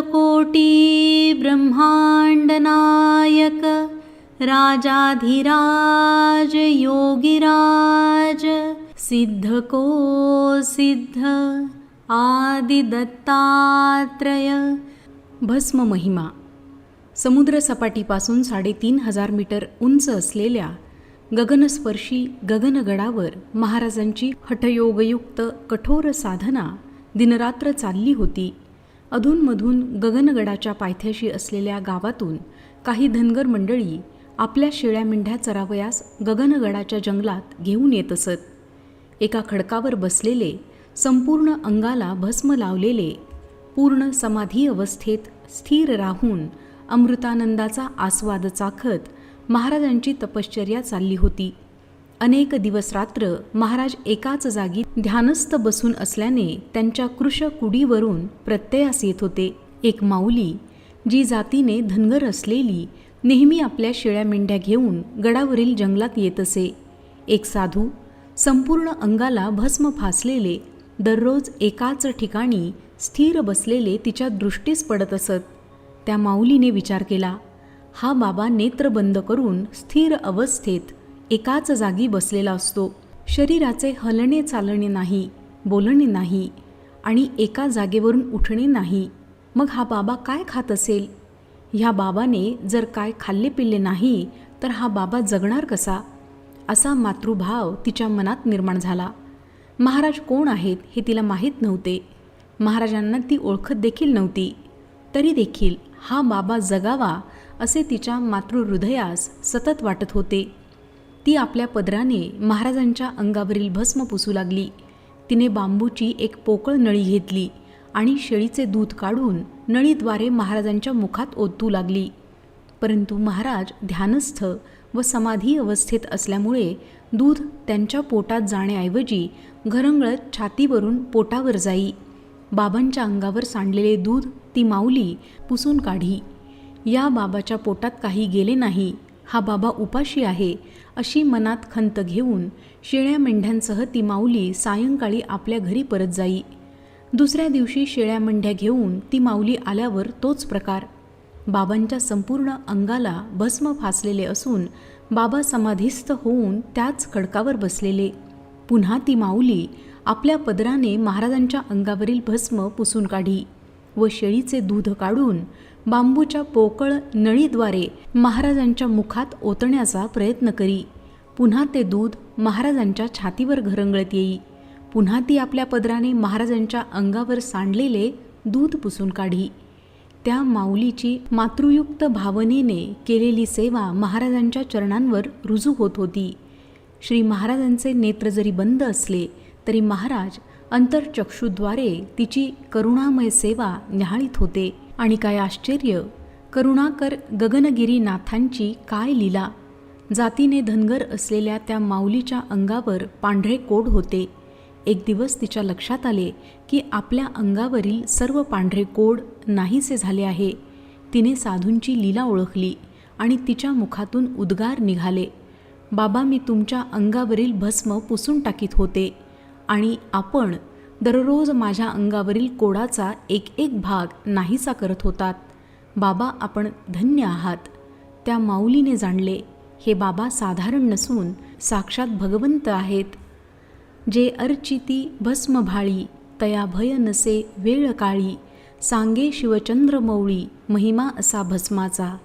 कोटी ब्रह्मांडनायक राजाधिराज योगिराज सिद्ध को सिद्ध आदिदत्तात्रय। भस्म महिमा. समुद्रसपाटीपासून साडेतीन हजार मीटर उंच असलेल्या गगनस्पर्शी गगनगडावर महाराजांची हठयोगयुक्त कठोर साधना दिनरात्र चालली होती. अधूनमधून गगनगडाच्या पायथ्याशी असलेल्या गावातून काही धनगर मंडळी आपल्या शेळ्या मेंढ्या चरावयास गगनगडाच्या जंगलात घेऊन येत असत. एका खडकावर बसलेले संपूर्ण अंगाला भस्म लावलेले पूर्ण समाधी अवस्थेत स्थिर राहून अमृतानंदाचा आस्वाद चाखत महाराजांची तपश्चर्या चालली होती. अनेक दिवस रात्र महाराज एकाच जागी ध्यानस्थ बसून असल्याने त्यांच्या कृश कुडीवरून प्रत्ययास येत होते. एक माऊली जी जातीने धनगर असलेली नेहमी आपल्या शेळ्या मेंढ्या घेऊन गडावरील जंगलात येत असे. एक साधू संपूर्ण अंगाला भस्म फासलेले दररोज एकाच ठिकाणी स्थिर बसलेले तिच्या दृष्टीस पडत असत. त्या माऊलीने विचार केला हा बाबा नेत्र बंद करून स्थिर अवस्थेत एकाच जागी बसलेला असतो. शरीराचे हलणे चालणे नाही बोलणे नाही आणि एका जागेवरून उठणे नाही. मग हा बाबा काय खात असेल? ह्या बाबाने जर काय खाल्ले पिल्ले नाही तर हा बाबा जगणार कसा? असा मातृभाव तिच्या मनात निर्माण झाला. महाराज कोण आहेत हे तिला माहीत नव्हते. महाराजांना ती ओळखत देखील नव्हती. तरी देखील हा बाबा जगावा असे तिच्या मातृहृदयास सतत वाटत होते. ती आपल्या पदराने महाराजांच्या अंगावरील भस्म पुसू लागली. तिने बांबूची एक पोकळ नळी घेतली आणि शेळीचे दूध काढून नळीद्वारे महाराजांच्या मुखात ओतू लागली. परंतु महाराज ध्यानस्थ व समाधी अवस्थेत असल्यामुळे दूध त्यांच्या पोटात जाण्याऐवजी घरंगळत छातीवरून पोटावर जाई. बाबांच्या अंगावर सांडलेले दूध ती माऊली पुसून काढी. या बाबाच्या पोटात काही गेले नाही. हा बाबा उपाशी आहे अशी मनात खंत घेऊन शेळ्या मेंढ्यांसह ती माऊली सायंकाळी आपल्या घरी परत जाई. दुसऱ्या दिवशी शेळ्या मेंढ्या घेऊन ती माऊली आल्यावर तोच प्रकार. बाबांच्या संपूर्ण अंगाला भस्म फासलेले असून बाबा समाधीस्थ होऊन त्याच खडकावर बसलेले. पुन्हा ती माऊली आपल्या पदराने महाराजांच्या अंगावरील भस्म पुसून काढी व शेळीचे दूध काढून बांबूच्या पोकळ नळीद्वारे महाराजांच्या मुखात ओतण्याचा प्रयत्न करी. पुन्हा ते दूध महाराजांच्या छातीवर घरंगळत येई. पुन्हा ती आपल्या पदराने महाराजांच्या अंगावर सांडलेले दूध पुसून काढी. त्या माऊलीची मातृयुक्त भावनेने केलेली सेवा महाराजांच्या चरणांवर रुजू होत होती. श्री महाराजांचे नेत्र जरी बंद असले तरी महाराज अंतर्चक्षुद्वारे तिची करुणामय सेवा न्याहाळीत होते. आणि काय आश्चर्य करुणाकर गगनगिरी नाथांची काय लीला. जातीने धनगर असलेल्या त्या माऊलीच्या अंगावर पांढरे कोड होते. एक दिवस तिच्या लक्षात आले की आपल्या अंगावरील सर्व पांढरे कोड नाहीसे झाले आहे. तिने साधूंची लीला ओळखली आणि तिच्या मुखातून उद्गार निघाले. बाबा मी तुमच्या अंगावरील भस्म पुसून टाकीत होते आणि आपण दररोज माझ्या अंगावरील कोडाचा एक एक भाग नाहीसा करत होतात. बाबा आपण धन्य आहात. त्या माऊलीने जाणले हे बाबा साधारण नसून साक्षात भगवंत आहेत. जे अर्चिती भस्मभाळी तया भय नसे वेळ काळी सांगे शिवचंद्र मौळी महिमा असा भस्माचा.